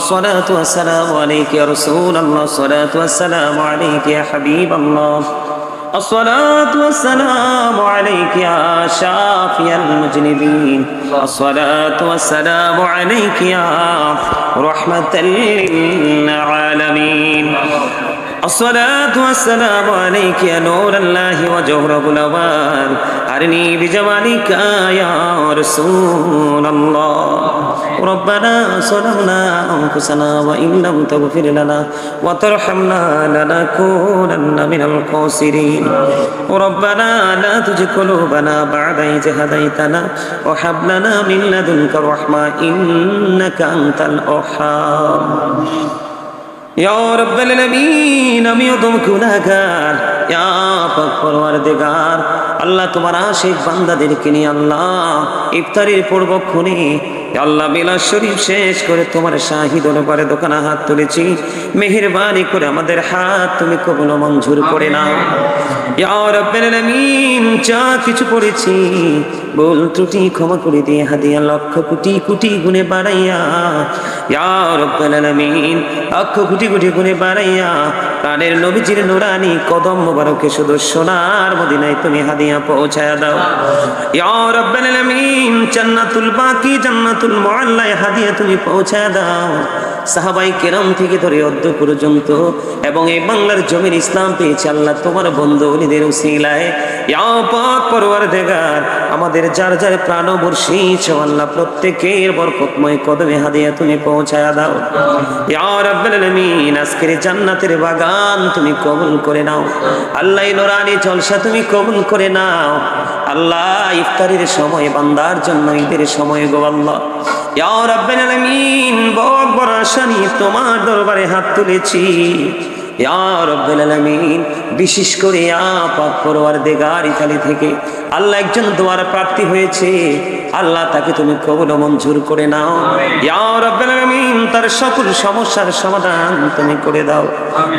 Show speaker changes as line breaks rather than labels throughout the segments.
الصلاة والسلام عليك يا رسول الله. الصلاة والسلام عليك يا حبيب الله. الصلاة والسلام عليك يا شافي المجنبين. الصلاة والسلام عليك يا رحمة للعالمين. الصلاة والسلام عليك يا نور الله وجهر الأوان. أرني بجمالك يا رسول الله. ربنا صلونا أنفسنا وإن لم تغفر لنا وترحمنا لنكونن من الخاسرين. ربنا لا تجي قلوبنا بعد إذ هديتنا وهب لنا من لدنك الرحمة إنك أنت الأحاب আল্লাহ তোমার আশেখ বান্দাদেরকে নিয়ে আল্লাহ ইফতারির পূর্বক্ষণে আল্লাহ বিলাস শরীফ শেষ করে তোমার শাহী দরবারে দোকানে হাত তুলেছি। মেহেরবানি করে আমাদের হাত তুমি কবুল মঞ্জুর করে নাও। যা কিছু পড়েছি বল ত্রুটি ক্ষমা করে দিয়ে হাদিয়া লক্ষ কোটি কোটি গুণে বাড়াইয়া। ইয়া রাব্বাল আলামিন লক্ষ কোটি কোটি গুণে বাড়াইয়া প্রাণের নবীজির নুরানি কদম মোবারকে শুধু সোনার মদিনায় তুমি হাদিয়া পৌঁছায়া দাও। ইয়া রাব্বাল আলামিন জান্নাতুল বাকি জান্নাতুল মুআল্লায় হাদিয়া তুমি পৌঁছায়া দাও। সাহাবাই কেরাম থেকে ধরে অদ্য পর্যন্ত এবং এই বাংলার জমির ইসলাম পেয়েছে আল্লাহ তোমার বন্ধু অলিদের উসিলায় আমাদের যার যার প্রাণ বর্ষিছ আল্লাহ প্রত্যেকের বরকতময় কদমে হাদিয়া তুমি পৌঁছায়া দাও। আজকের জান্নাতের বাগান তুমি কবুল করে নাও। আল্লাহ নোরানি জলসা তুমি কবুল করে নাও। আল্লাহ, ইফতারির সময়, বান্দার জন্য ঈদের সময় গো আল্লাহ। তোমার দরবারে হাত তুলেছি। বিশেষ করে ইয়া পাক পরওয়ারদিগার ইতালি থেকে আল্লাহ একজন দোয়ার প্রাপ্তি হয়েছে। আল্লাহ তাকে তুমি কবুল মঞ্জুর করে নাও। ইয়া রাব্বাল আলামিন, তার সকল সমস্যার সমাধান তুমি করে দাও।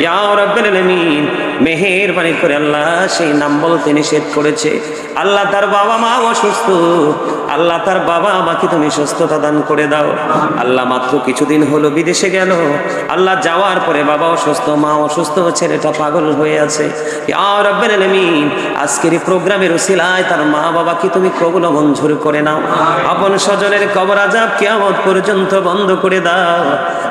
ইয়া রাব্বাল আলামিন মেহেরবানি করে আল্লাহ সেই নাম বলতে নিষেধ করেছে। আল্লাহ তার বাবা মা অসুস্থ। আল্লাহ তার বাবা আমাকে তুমি সুস্থতা দান করে দাও। আল্লাহ মাত্র কিছুদিন হলো বিদেশে গেল। আল্লাহ যাওয়ার পরে বাবা অসুস্থ, মা অসুস্থ, ছেলেটা পাগল হয়ে আছে। আজকের প্রোগ্রামের উসিলায় তার মা বাবাকে তুমি কবুল মঞ্জুর করে নাও। আপন স্বজনের কবর আজাব কিয়ামত পর্যন্ত বন্ধ করে দাও।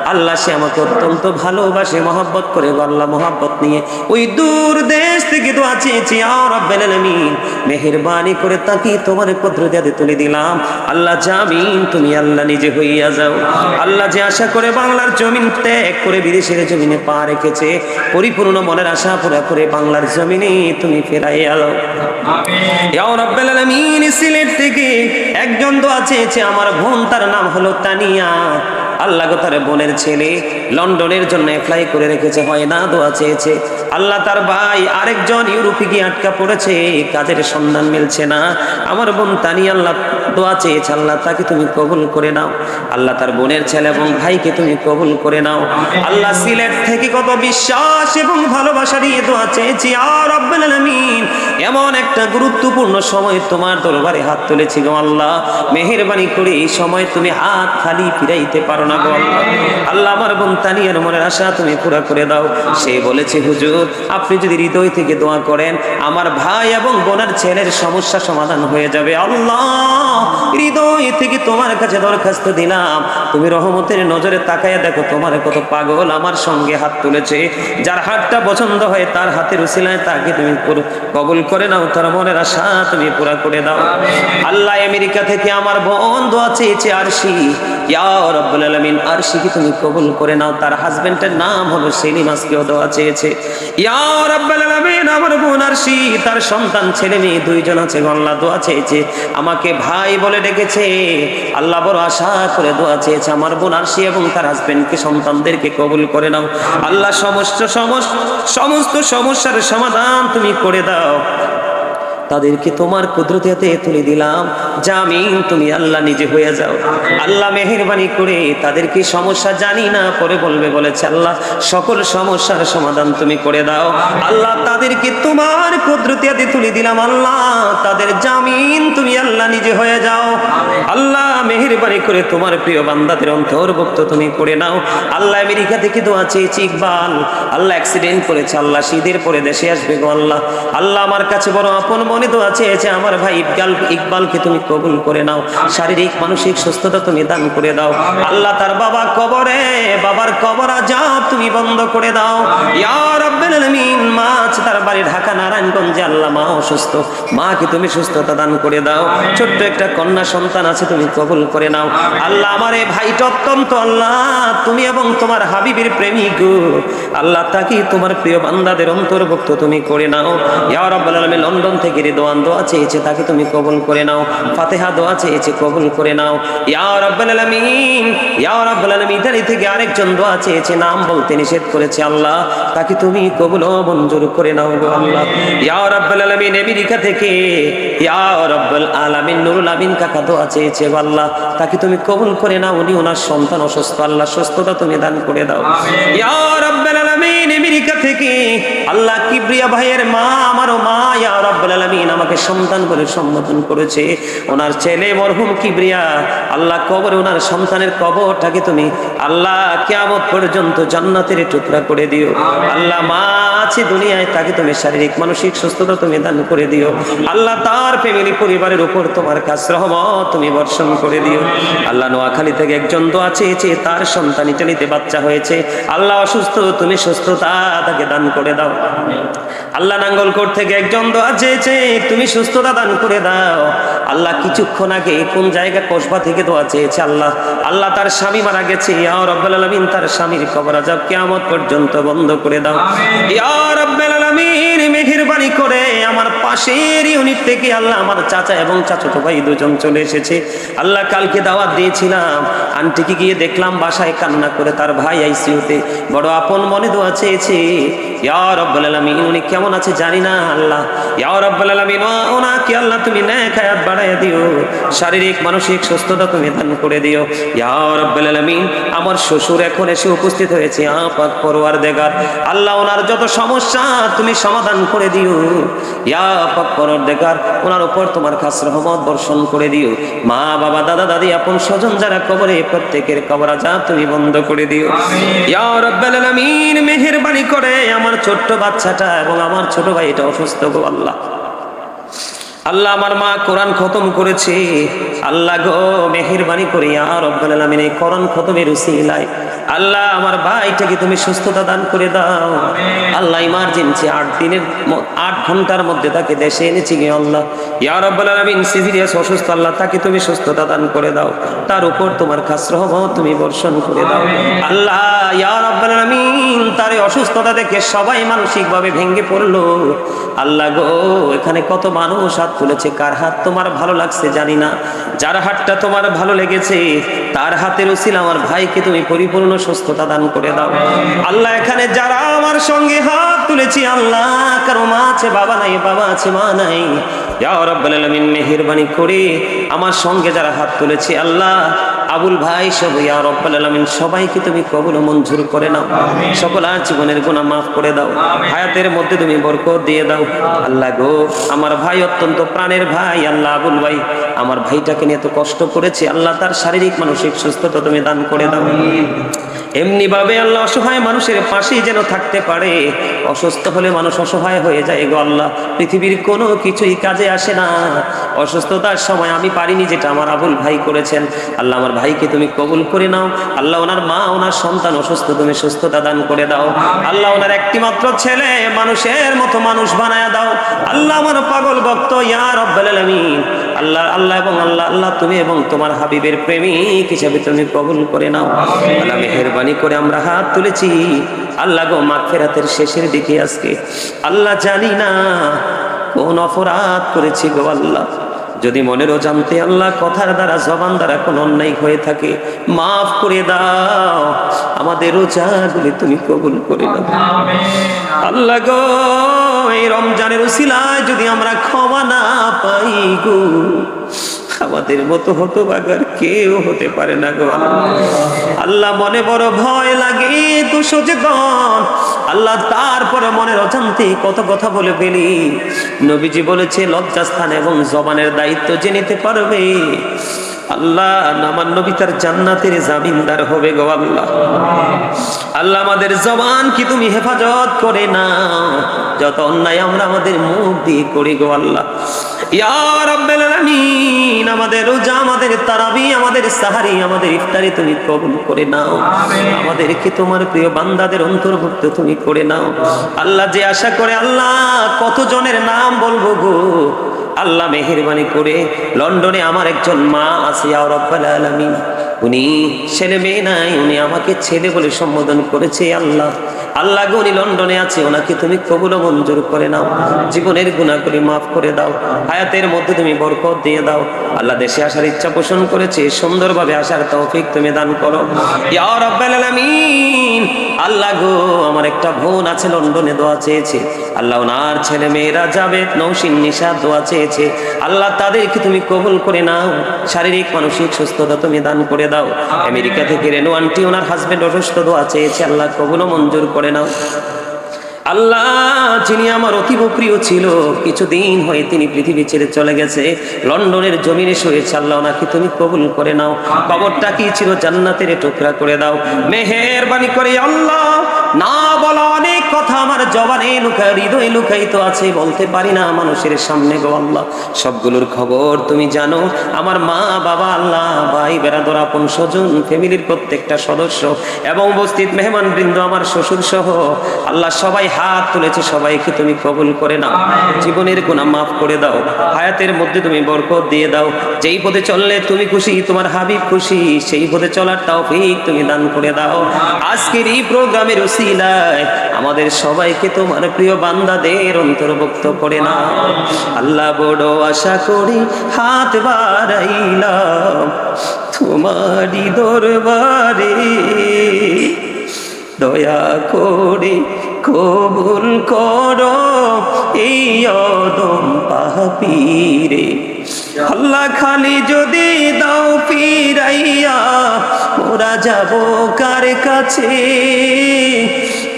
আল্লাহ সে আমাকে অত্যন্ত ভালোবাসে মহব্বত করে আল্লাহ মহব্বত নিয়ে ওই দূর দেশ থেকে দোয়া চেয়েছি আর রব্বাল আলামিন। মেহেরবানি করে তাকে তোমার কুদরতে তুলে দিলাম। আল্লাহ জামিন তুমি আল্লাহ নিজে হইয়া যাও। আল্লাহ যে আশা করে বাংলার জমিন ত্যাগ করে বিদেশের জমিনে পা রেখেছে পরিপূর্ণ মনের আশা পুরা করে বাংলার জমিনে তুমি ফেরাই আলো সিলেট থেকে একজন দোয়া চেয়েছে আমার বোন তার নাম হলো তানিয়া। আল্লাহ তার বোনের ছেলে লন্ডনের জন্য অ্যাপ্লাই করে রেখেছে, হয় না, দোয়া চেয়েছে। আল্লাহ তার ভাই আরেকজন ইউরোপে গিয়ে আটকা পড়েছে, কাজের সন্ধান মিলছে না। আমার বোন তানি আল্লাহ দোয়া চেয়েছে, আল্লাহ তাকে তুমি কবুল করে নাও। আল্লাহ তার বোনের ছেলে এবং ভাইকে তুমি কবুল করে নাও। আল্লাহ সিলেট থেকে কত বিশ্বাস এবং ভালোবাসা নিয়ে দোয়া চেয়েছি আর রব্বুল এমন একটা গুরুত্বপূর্ণ সময় তোমার দরবারে হাত তুলেছি গো আল্লাহ। মেহেরবানি করে এই সময় তুমি হাত খালি ফিরাইতে পারো না গো আল্লাহ আমার বোন তানিয়ার মনের আশা তুমি পুরা করে দাও। সে বলেছে হুজুর আপনি যদি হৃদয় থেকে দোয়া করেন আমার ভাই এবং বোনের ছেলের সমস্যা সমাধান হয়ে যাবে। আল্লাহ হৃদয় থেকে তোমার কাছে দরখাস্ত দিলাম। তুমি রহমতের নজরে তাকাইয়া দেখো তোমার কত পাগল আমার সঙ্গে হাত তুলেছে। যার হাতটা পছন্দ হয় তার হাতের উসিলায় তাকে তুমি কবুল করে নাও। তার মনের আশা তুমি পুরা করে দাও। আল্লাহ আমেরিকা থেকে আমার বোন দোয়া চেয়েছে আরশি। রব্বুল আলামিন আরশিকে তুমি কবুল করে নাও? তার হাজবেন্ডের নাম হলো সেলিম, আজকেও দোয়া চেয়েছে। ইয়া রব্বুল আমার বোন আরশি, তার সন্তান, ছেলে মেয়ে দুইজন আছে আল্লাহ দোয়া চেয়েছে। আমাকে ভাই বলে ডেকেছে। আল্লাহ বড় আশা করে দোয়া চেয়েছে, আমার বোন আরশি এবং তার হাজবেন্ডকে সন্তানদেরকে কবুল করে নাও। আল্লাহ সমস্ত সমস্ত সমস্ত সমস্যার সমাধান তুমি করে দাও। তাদেরকে তোমার কুদরতে তুলে দিলাম। জামিন, তুমি আল্লাহ নিজে হয়ে যাও। আল্লাহ মেহরবানি করে তাদেরকে সমস্যা জানি না, পরে বলবে, বলেছে, আল্লাহ, সকল সমস্যার সমাধান তুমি করে দাও। আল্লাহ তাদেরকে তোমার কুদরতিয়াতে তুলে দিলাম। আল্লাহ, তাদের জামিন, তুমি আল্লাহ নিজে হয়ে যাও। আল্লাহ মেহেরবানি করে তোমার প্রিয় বান্দাদের অন্তর্ভুক্ত তুমি করে নাও। আল্লাহ আমেরিকা থেকে দোয়া চেয়েছি, ইকবাল। আল্লাহ অ্যাক্সিডেন্ট করেছে, আল্লাহ শীতের পরে দেশে আসবে গো আল্লাহ। আল্লাহ আমার কাছে বড় আপন মনে দোয়া চেয়েছে, আমার ভাই ইকবাল, ইকবালকে তুমি কবুল করে নাও। শারীরিক, মানসিক সুস্থতা তুমি দান করে দাও। আল্লাহ তার বাবা কবরে, বাবার কবর আজাব তুমি বন্ধ করে দাও। ইয়া রাব্বাল আলামিন, মা তার বাড়ি ঢাকা, নারায়ণগঞ্জে, আল্লাহ মা অসুস্থ। মাকে তুমি সুস্থতা দান করে দাও। ছোট্ট একটা কন্যা সন্তান আছে, তুমি কবুল করে নাও। আল্লাহ আমার এই ভাইটা অত্যন্ত আল্লাহ। তুমি এবং তোমার হাবিবের প্রেমিক। আল্লাহ তাকে তোমার প্রিয় বান্দাদের অন্তর্ভুক্ত তুমি করে নাও। ইয়া রাব্বাল আলামিন, লন্ডন থেকে রিদওয়ান দোয়া চেয়েছে, তাকে তুমি কবুল করে নাও। ফাতিহা দোয়া চেয়েছে, কবুল করে নাও। ইয়া রাব্বাল আলামিন, ইয়া রাব্বাল আলামিন, ইতালি থেকে আরেকজন দোয়া চেয়েছে, নাম বলতে নিষেধ করেছে আল্লাহ। তাকে তুমি কবুল ও মঞ্জুর করে নাও গো আল্লাহ। ইয়া রাব্বাল আলামিন, আমেরিকা থেকে, ইয়া রাব্বাল আলামিন, নুরুল আমিন কাকা দোয়া চেয়েছে আল্লাহ। তাকে তুমি কবুল করে নাও উনি ওনার সন্তান অসুস্থ। আল্লাহ সুস্থতা তুমি দান করে দাও। ইয়া রাব্বাল আলামিন আমেরিকা থেকে আল্লাহ কিবরিয়া ভাইয়ের মা আমারও মা ইয়া রাব্বাল আলামিন আমাকে সন্তান বলে সম্বোধন করেছে। ওনার ছেলে মরহুম কিবরিয়া আল্লাহ কবরে ওনার সন্তানের কবরটাকে তুমি আল্লাহ কিয়ামত পর্যন্ত জান্নাতের টুকরা করে দিও। আল্লাহ মা আছে দুনিয়ায় তাকে তুমি শারীরিক মানসিক সুস্থতা তুমি দান করে দিও। আল্লাহ তার ফ্যামিলি পরিবারের উপর তোমার কাছ রহমত তুমি বর্ষণ করে দিও। আল্লাহ নোয়াখালী থেকে একজন দোয়া চেয়েছে তার সন্তান ইটালিতে বাচ্চা হয়েছে। আল্লাহ অসুস্থ তুমি সুস্থতা তাকে দান করে দাও। আল্লাহ নাঙ্গলকোট থেকে একজন দোয়া চেয়েছে তুমি সুস্থতা দান করে দাও। আল্লাহ কিছুক্ষণ আগে কোন জায়গা কসবা থেকে দোয়া চেয়েছে? আল্লাহ আল্লাহ তার স্বামী মারা গেছে। ইয়া রব্বাল আলমিন তার স্বামীর কবর আজাব কেমন পর্যন্ত বন্ধ করে দাও। ইয়া রব্বাল আলামিন মেহেরবানি করে পাশের ইউনিট থেকে আল্লাহ আমার চাচা এবং চাচাতো ভাই দুজন চলে এসেছে। আল্লাহ কালকে দাওয়াত দিয়েছিলাম। আন্টিকে গিয়ে দেখলাম বাসায় কান্না করে তার ভাই আইসিউতে বড় আপন মনে দোয়া চেয়েছে। ইয়া রব্বাল আলামিন, উনি কেমন আছে জানি না আল্লাহ। ইয়া রব্বাল আলামিন ওনাকে আল্লাহ তুমি নেক বাড়ায় দিও। শারীরিক মানসিক সুস্থতা তুমি দান করে দিও। ইয়া রব্বাল আলামিন আমার শ্বশুর এখন এসে উপস্থিত হয়েছে আপাক পরওয়ার দেগার আল্লাহ ওনার যত সমস্যা তুমি সমাধান করে দিও। ইয়া পাক পরওয়ার দেগার ওনার উপর তোমার খাস রহমত বর্ষণ করে দিও। মা বাবা দাদা দাদি আপন স্বজন যারা কবরে প্রত্যেকের কবর আজাব তুমি বন্ধ করে দিও। ইয়া রব্বাল আলামিন মেহেরবানি করে আমার ছোট্ট বাচ্চাটা এবং আমার ছোট ভাইটা অসুস্থ গো আল্লাহ। আল্লাহ আমার মা কোরআন খতম করেছে। আল্লাহ গো, মেহেরবানি করে আর রব্বাল আলমিন, এই কোরআন খতমের উসিলায় আল্লাহ, আমার ভাইটাকে তুমি সুস্থতা দান করে দাও। আল্লাহ ইমার্জেন্সি আট দিনের আট ঘণ্টার মধ্যে তাকে দেশে এনেছি গে আল্লাহ। ইয়া রব্বাল আলামিন সিভিরিয়াস অসুস্থ আল্লাহ, তাকে তুমি সুস্থতা দান করে দাও। তার উপর তোমার খাস তুমি বর্ষণ করে দাও। আল্লাহ, ইয়া রব্বাল আলামিন, তার অসুস্থতা দেখে সবাই মানসিকভাবে ভেঙে পড়ল। আল্লাহ গো, এখানে কত মানুষ হাত তুলেছে, কার হাত তোমার ভালো লাগছে জানি না। যার হাতটা তোমার ভালো লেগেছে, তার হাতের উসিল আমার ভাইকে তুমি পরিপূর্ণ সুস্থতা দান করে দাও। আল্লাহ, এখানে যারা আমার সঙ্গে হাত তুলেছি, আল্লাহ কারও মা আছে, বাবা নাই, বাবা আছে, মা নাই। রাব্বাল আলামিন, মেহেরবানি করে আমার সঙ্গে যারা হাত তুলেছে, আল্লাহ, আবুল ভাই সব, ইয়া রব্বাল সবাইকে তুমি কবুল মঞ্জুর করে নাও। সকল আর জীবনের গুনাহ মাফ করে দাও। হায়াতের মধ্যে তুমি বরকত দিয়ে দাও। আল্লাহ গো, আমার ভাই অত্যন্ত প্রাণের ভাই, আল্লাহ আবুল ভাই, আমার ভাইটাকে নিয়ে এত কষ্ট করেছে, আল্লাহ তার শারীরিক, মানসিক সুস্থতা তুমি দান করে দাও। এমনি ভাবে আল্লাহ অসহায় মানুষের পাশেই যেন থাকতে পারে। অসুস্থ হলে মানুষ অসহায় হয়ে যায় গো আল্লাহ। পৃথিবীর কোনো কিছুই কাজে আসে না। অসুস্থতার সময় আমি পারিনি যেটা আমার আবুল ভাই করেছেন। আল্লাহ আমার ভাইকে তুমি কবুল করে নাও। আল্লাহ ওনার মা, ওনার সন্তান অসুস্থ, তুমি সুস্থতা দান করে দাও। আল্লাহ ওনার একটি মাত্র ছেলে, মানুষের মতো মানুষ বানায় দাও। আল্লাহ আমার পাগল ভক্ত ইয়ার রব্বাল আল্লাহ আল্লাহ এবং আল্লাহ আল্লাহ তুমি এবং তোমার হাবিবের প্রেমিক হিসাবে তুমি কবুল করে নাও। আল্লাহ মেহেরবানি করে আমরা হাত তুলেছি। আল্লাহ গো, মাগফিরাতের শেষের দিকে আজকে আল্লাহ জানি না কোন অপরাধ করেছি গো আল্লাহ। যদি মনেরও জানতে আল্লাহ কথার দ্বারা, জবান দ্বারা কোন অন্যায় হয়ে থাকে, মাফ করে দাও। আমাদের রোজাগুলি তুমি কবুল করে দাও আল্লাহ গো, এই রমজানের উসিলায় যদি আমরা ক্ষমা না পাই গো আমাদের মতো হতবাগার কেউ হতে পারে না গো আল্লাহ। মনে বড় ভয় লাগে তো সচেতন আল্লাহ তারপরে মনের অজান্তে কত কথা বলে ফেলি। নবীজি বলেছে, লজ্জাস্থান এবং জবানের দায়িত্ব যে নিতে পারবে। আল্লাহ আমার নবী তার জান্নাতের জামিনদার হবে গো আল্লাহ। আল্লাহ আমাদের জবান কি তুমি হেফাজত করে না যত অন্যায় আমরা আমাদের মুখ দিয়ে করি গো আল্লাহ। আমাদের রোজা আমাদের তারাবি আমাদের সাহারি আমাদের ইফতারি তুমি কবুল করে নাও। আমাদেরকে তোমার প্রিয় বান্দাদের অন্তর্ভুক্ত তুমি করে নাও। আল্লাহ যে আশা করে আল্লাহ কতজনের নাম বলব গো? আল্লাহ মেহেরবানি করে লন্ডনে আমার একজন মা আছে আলামিন। উনি ছেলে মেয়ে নাই, উনি আমাকে ছেলে বলে সম্বোধন করেছে, আল্লাহ। আল্লাহ গো, উনি লন্ডনে আছে, ওনাকে তুমি কবুল মঞ্জুর করে নাও। জীবনের গুণাগুলি মাফ করে দাও। হায়াতের মধ্যে তুমি বরকত দিয়ে দাও। আল্লাহ দেশে আসার ইচ্ছা পোষণ করেছে, সুন্দরভাবে আসার তৌফিক তুমি দান করো। আল্লাহ গো, আমার একটা বোন আছে, লন্ডনে দোয়া চেয়েছে। আল্লাহ ওনার ছেলে মেয়েরা যাবে নৌসিন নিশা দোয়া চেয়েছে। আল্লাহ তাদেরকে তুমি কবুল করে নাও। শারীরিক, মানসিক সুস্থতা তুমি দান করে দাও। আমেরিকা থেকে রেনু আন্টি, ওনার হাজবেন্ড অসুস্থ, দোয়া চেয়েছে, আল্লাহ ও মঞ্জুর করে নাও। আল্লাহ, যিনি আমার অতীব প্রিয় ছিল, কিছুদিন হয়ে তিনি পৃথিবী ছেড়ে চলে গেছে, লন্ডনের জমিনে শুয়েছে, আল্লাহ ওনাকে তুমি কবুল করে নাও। কবরটা কি ছিল? জান্নাতের টুকরা করে দাও। মেহেরবানি করে, আল্লাহ, না বলা কথা আমার জবানে লুকায়, হৃদয়ে লুকায়িত আছে, বলতে পারি না মানুষের সামনে গো আল্লাহ। সবগুলোর খবর তুমি জানো, আমার মা, বাবা, আল্লাহ, ভাই বেড়াদর আপন, স্বজন, ফ্যামিলির প্রত্যেকটা সদস্য এবং উপস্থিত মেহমান বৃন্দ আমার শ্বশুর সহ আল্লাহ, সবাই হাত তুলেছে, সবাইকে তুমি কবুল করে নাও। জীবনের গুণা মাফ করে দাও। হায়াতের মধ্যে তুমি বরকত দিয়ে দাও। যেই পথে চললে তুমি খুশি, তোমার হাবিব খুশি, সেই পথে চলার তৌফিক তুমি দান করে দাও। আজকের এই প্রোগ্রামের উসিলায় আমাদের সবাইকে তোমার প্রিয় বান্দাদের অন্তর্ভুক্ত করে না আল্লাহ বড় আশা করি হাত বাড়াইলাম তোমারই দরবারে। দয়া করে কবুল করো এই অদম পাপিরে। আল্লাহ খালি যদি দাও ফিরাইয়া, মোরা যাব কার কাছে?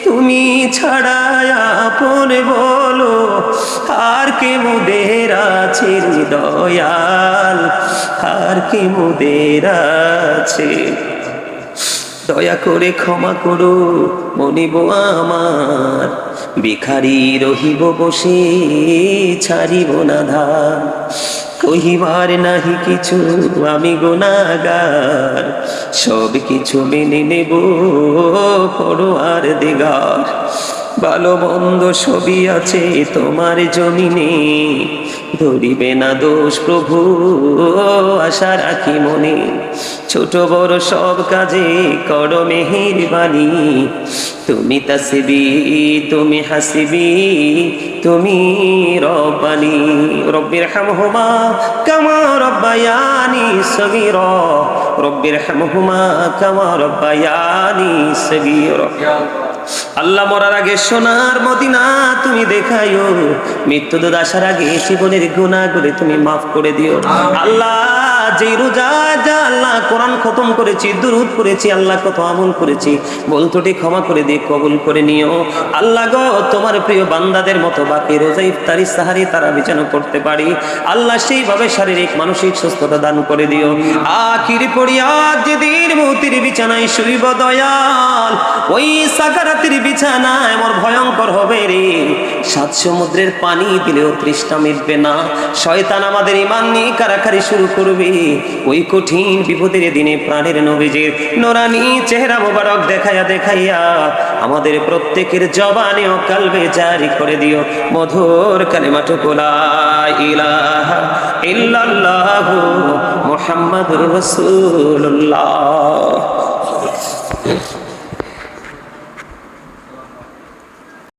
তুমি ছাড়ায়া পরে বলো, আর কে মুদের আছে দয়াল? আর কে মুদের আছে? দয়া করে ক্ষমা করো, মনিব আমার। ভিখারি রহিব বসে, ছাড়িব না ধার কহিবার নাহি কিছু, আমি গোনাগার সব কিছু মেনে নেব পড়ো আর দিগার। ভালো মন্দ সবই আছে তোমার জমিনে, ধরিবে না দোষ প্রভু, আশা রাখি মনে। ছোট বড় সব কাজে করো মেহির বাণী তুমি তাসিবি, তুমি হাসিবি, তুমি রব্বানি। রব্বির হামহুমা কামা রব্বায়ানি সগীর। রব্বির হামহুমা কামা রব্বায়ানি সগীর। আল্লাহ মরার আগে সোনার মদিনা তুমি দেখাইও। মৃত্যু দুধ আসার আগে জীবনের গুণা করে তুমি মাফ করে দিও। আল্লাহ যে রোজা আল্লাহ কোরআন খতম করেছি, দুরুদ করেছি, আল্লাহ কত আমল করেছি। বলতোটি ক্ষমা করে দিয়ে কবুল করে নিও। আল্লাহ গো, তোমার প্রিয় বান্দাদের মতো বাকি রোজা ইফতারি সাহারি তারা বিছানো করতে পারি। আল্লাহ সেইভাবে শারীরিক, মানসিক সুস্থতা দান করে দিও। আখির পড়িয়া যেদিন মৌতির বিছানায় শুইব দয়াল, ওই সাকারাতির বিছানায় আমার ভয়ঙ্কর হবে রে। সাত সমুদ্রের পানি দিলেও তৃষ্ণা মিটবে না। শয়তান আমাদের ইমান নিয়ে কারাকারি শুরু করবে। ওই কঠিন বিপদের দিনে প্রাণের নবীজির নোরানি চেহারা মোবারক দেখাইয়া দেখাইয়া আমাদের প্রত্যেকের জবানে ও কালবে জারি করে দিও। মধুর কানে মাঠে ইলাহা ইল্লাল্লাহু মুহাম্মাদুর